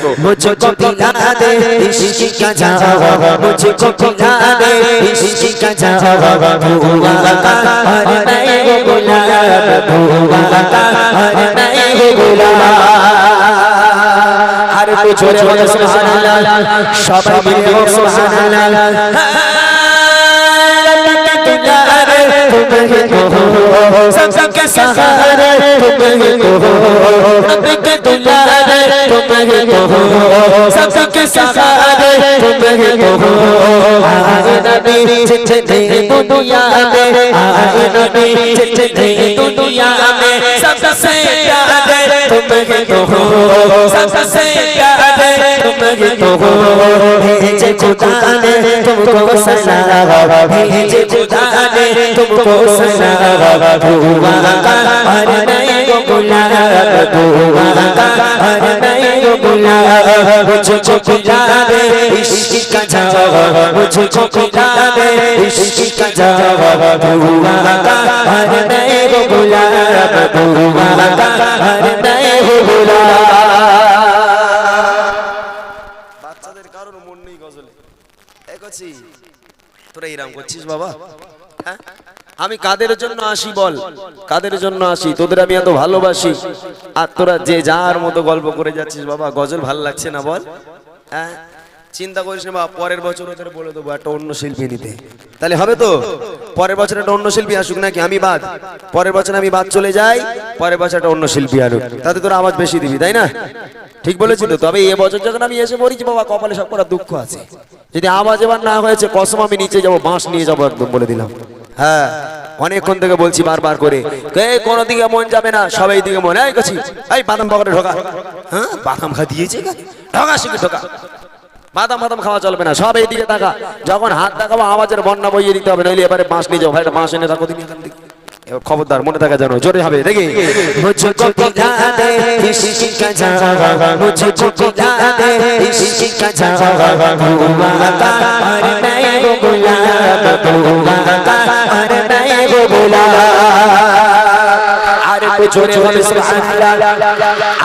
मुझको पिला दे इश्क का जावा मुझको पिला दे इश्क का जावा भुआ का और मैं वो गुलाब भुआ का और मैं वो गुलाब আর একটু জোরে বলে সুবহানাল্লাহ সবাই মিলে হোক दुलार तुम्हें कहो सब के सहारे तुम्हें कहो रब के दुलार तुम्हें कहो सब के सहारे तुम्हें कहो आए नबी जिंदगी दुनिया में आए नबी जिंदगी दुनिया में सबसे प्यारे तुम्हें कहो सबसे प्यारे तुम्हें कहो भेजे खुदा तुमको सलाम भेजे खुदा ने तुमको सलाम दुआ का हर नए को गुलाब दुआ का हर नए को गुलाब मुझको खिला दे इश्क का जवाब मुझको खिला दे इश्क का जवाब दुआ का हर नए को गुलाब दुआ का हर नए को गुलाब বাচ্চাদের কারোর মন নেই গজলে এই এরাম করছিস বাবা? হ্যাঁ? আমি কাদের জন্য আসি বল? কাদের জন্য আসি? তোদের আমি এত ভালোবাসি। আর তোরা যে যার মতো গল্প করে যাচ্ছিস বাবা, গজল ভালো লাগছে না বল? হ্যাঁ? চিন্তা করিস না, বাবা, পরের বছর বলে দেবো একটা অন্য শিল্পী নিতে তাহলে হবে তো? পরের বছর একটা অন্য শিল্পী আসুক নাকি? আমি বাদ। পরের বছর আমি বাদ চলে যাই, পরের বছর একটা অন্য শিল্পী আনুক তাতে তোর আওয়াজ বেশি দিবি, তাই না? ঠিক বলেছি তো? তবে এ বছর যখন আমি এসে পড়েছি, বাবা, কপালে সব করা দুঃখ আছে। যদি আওয়াজ এবার না হয়েছে, কসম আমি নিচে যাব, বাঁশ নিয়ে যাব, একদম বলে দিলাম। হ্যাঁ অনেকক্ষণ থেকে বলছি বারবার করে কোনো দিকে মন যাবে না, সবাই দিকে মনে। এই গেছি এই বাদাম পকেটে ঢোকা। হ্যাঁ বাদাম খা, দিয়েছে? ঢোকা, শিখে ঢোকা। বাদাম বাদাম খাওয়া চলবে না সব এইদিকে থাকা যখন হাত দেখাবো আওয়াজের বন্যা বইয়ে দিতে হবে নইলে এবারে বাঁশ নিয়ে যাও। ভাই বাঁশ এনে থাকো তুমি খবরদার মনে থাকা জানো জোরে হবে দেখি।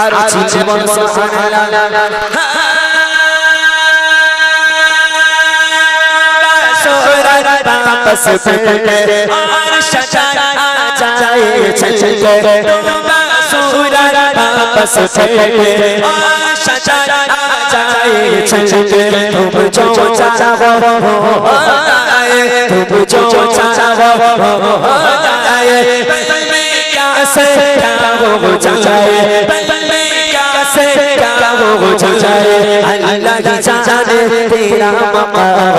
আর वापस पलटे और सजा जाए चले सूरज वापस पलटे और सजा जाए चले तुम जो चाहो हो जाए तुम जो चाहो हो जाए पल में क्या से क्या हो जाए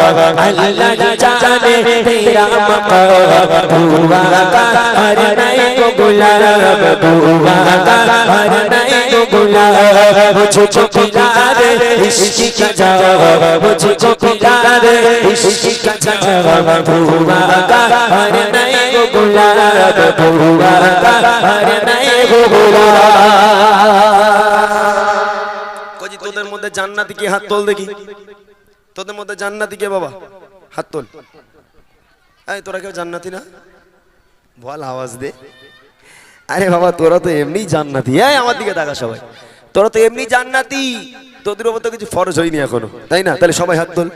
अल्लाह ही जाने तेरा मकाम दुआ का हर नए को गुलाब दुआ का हर नए को गुलाब मुझको पिला दे इश्क का जवाब मुझको पिला दे इश्क का जवाब दुआ का हर नए को गुलाब दुआ का हर नए को गुलाब কজি তোদের মধ্যে জান্নাতি কে হাত তোল দেখি তোদের মধ্যে জান্নাতি কে বাবা? হাত তোল। এই, তোরা কেউ জান্নাতি না? বল আওয়াজ দে। আরে বাবা, তোরা তো এমনি জান্নাতি। এই, আমার দিকে দেখা সবাই। তোরা তো এমনি জান্নাতি। তোদের উপর তো কিছু ফরজ হয়নি এখনও। তাই না? তাহলে সবাই হাত তোল।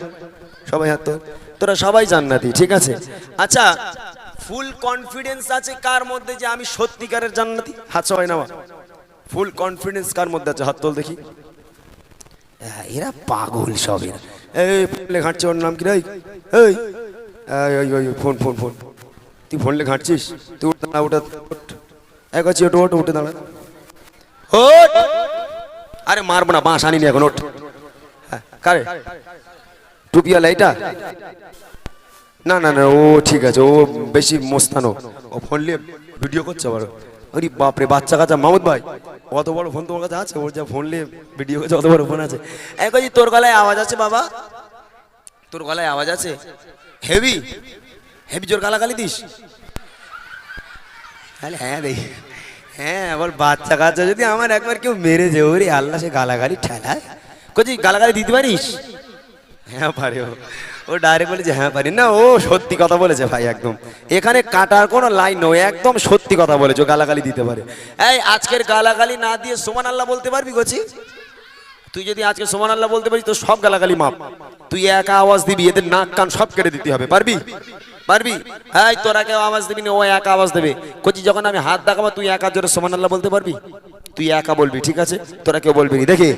সবাই হাত তোল। তোরা সবাই জান্নাতি, ঠিক আছে? আচ্ছা ফুল কনফিডেন্স আছে কার মধ্যে যে আমি সত্যিকারের জান্নাতি? হাত সবাই নামা ফুল কনফিডেন্স কার মধ্যে আছে? হাত তোল দেখি। এরা পাগল সব এরা। এই ফোনলে ঘাঁটছে ওর নাম কি রে? এই ওই, ওই, ফোন ফোন ফোন। তুই ফোনলে ঘাঁটছিস? তুই উঠ দাঁড়া ওটা। এক আছে ওটা ওটা উঠে দাঁড়া। আরে মারবো না বাঁশ আনিনি এখন ওঠ। হ্যাঁ, কারে? টুপিওয়ালা এটা না না না ও ঠিক আছে ও বেশি মোস্তানো। ও ফোন নিয়ে ভিডিও করছে আবার। আরে বাপরে বাচ্চা কাচ্চা মামুদ ভাই। অত বড় ফোন তোমার কাছে আছে? ওর যা ফোন নিয়ে ভিডিও করছে, অত বড় ফোন আছে। এক বলছি তোর গলায় আওয়াজ আছে বাবা? তোর গলায় আওয়াজ আছে? হেভি? হেভি জোর গালাগালি দিস? তাহলে হ্যাঁ রে হ্যাঁ বল বাচ্চা কাচ্চা যদি আমার একবার কেউ মেরেছে ওরে আল্লাহ, সে গালাগালি ঠেলায়। কচি গালাগালি দিতে পারিস? হ্যাঁ পারে ও ডাইরেক্ট বলেছে হ্যাঁ পারি। না, ও সত্যি কথা বলেছে ভাই, একদম। এখানে কাটার কোনো লাইন নয়, একদম সত্যি কথা বলেছে গালাগালি দিতে পারে। এই, আজকের গালাগালি না দিয়ে সোমান আল্লাহ বলতে পারবি, গছি? তুই যদি আজকে সোমান আল্লাহ বলতে পারিস তো সব গালাগালি মাপ তুই একা আওয়াজ দিবি, এদের নাক কান সব কেটে দিতে হবে, পারবি? পারবি? হ্যাঁ তোরা কেউ আওয়াজ দিবি না, ও একা আওয়াজ দেবে। কচি, যখন আমি হাত দেখাবো, তুই একা জোরে সোমান আল্লাহ বলতে পারবি? তুই একা বলবি, ঠিক আছে? তোরা কেউ বলবি দেখি।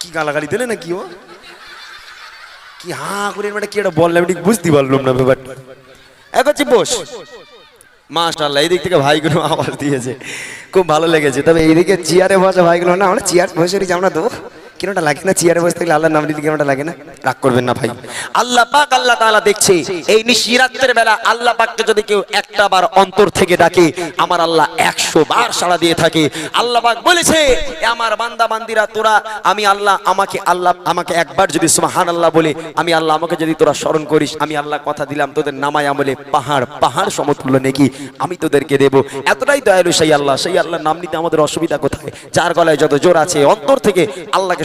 কি গালাগালি দিলে নাকি ও? কি হা করে কি একটা বললাম, ঠিক বুঝতে পারলাম না ব্যাপারটা। এক হচ্ছে বস মাশাআল্লাহ, এই দিক থেকে ভাইগুলো আওয়াজ দিয়েছে। খুব ভালো লেগেছে। তবে এইদিকে চেয়ারে বসে ভাইগুলো, না, আমরা চেয়ার বসে আমরা দেবো কিরমটা লাগে না? চেয়ারে বসে থাকলে আল্লাহর নাম নিতে কিরমটা লাগে না? রাগ করবেন না ভাই। আল্লাহ পাক আল্লাহ তাআলা দেখছে, এই নিশিরাতের বেলা আল্লাহ পাককে যদি কেউ একটা বার অন্তর থেকে ডাকে, আমার আল্লাহ একশো বার সাড়া দিয়ে থাকে। আল্লাহ পাক বলেছে আমার বান্দা, বান্দিরা, তোরা, আমি আল্লাহ, আমাকে আল্লাহ, আমাকে একবার যদি সুবহান আল্লাহ বলে, আমি আল্লাহ, আমাকে যদি তোরা স্মরণ করিস, আমি আল্লাহ কথা দিলাম তোদের নামায় আমলে, পাহাড় পাহাড় সমতুল্য নাকি, আমি তোদেরকে দেব। এতটাই দয়ালু সেই আল্লাহ, সেই আল্লাহর নাম নিতে আমাদের অসুবিধা কোথায়? যার গলায় যত জোর আছে, অন্তর থেকে আল্লাহকে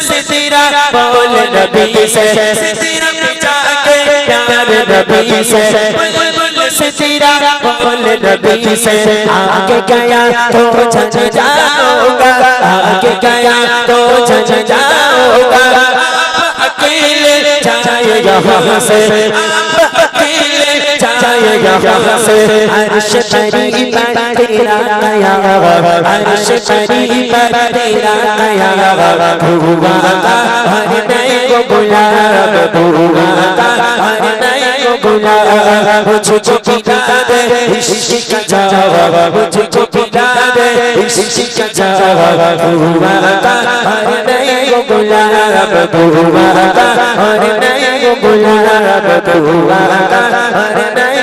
से तेरा बोल नबी से। नबी से। से तेरा बोल नबी से। आगे गया तो जज जाओगा? आगे गया तो जज जाओगा? अकेले जाए यहाँ से। अकेले यहाँ से अर्श परी पर तेरा गया अर्श परी पर तेरा गया हुआ का हर नए को गुलाब हुआ का हर नए को गुलाब मुझको पिला दे इश्क का जावा मुझको पिला दे इश्क का जावा हुआ का हर नए को गुलाब हुआ का हर नए को गुलाब हुआ का हर नए को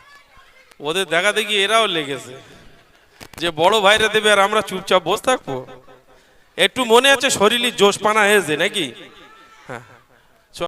ওদের দেখা দেখি এরাও লেগেছে। যে বড় ভাইরা দেবে আর আমরা চুপচাপ বসে থাকব। একটু মনে আছে শরীরের জোশ পানা হয়েছে নাকি? হ্যাঁ।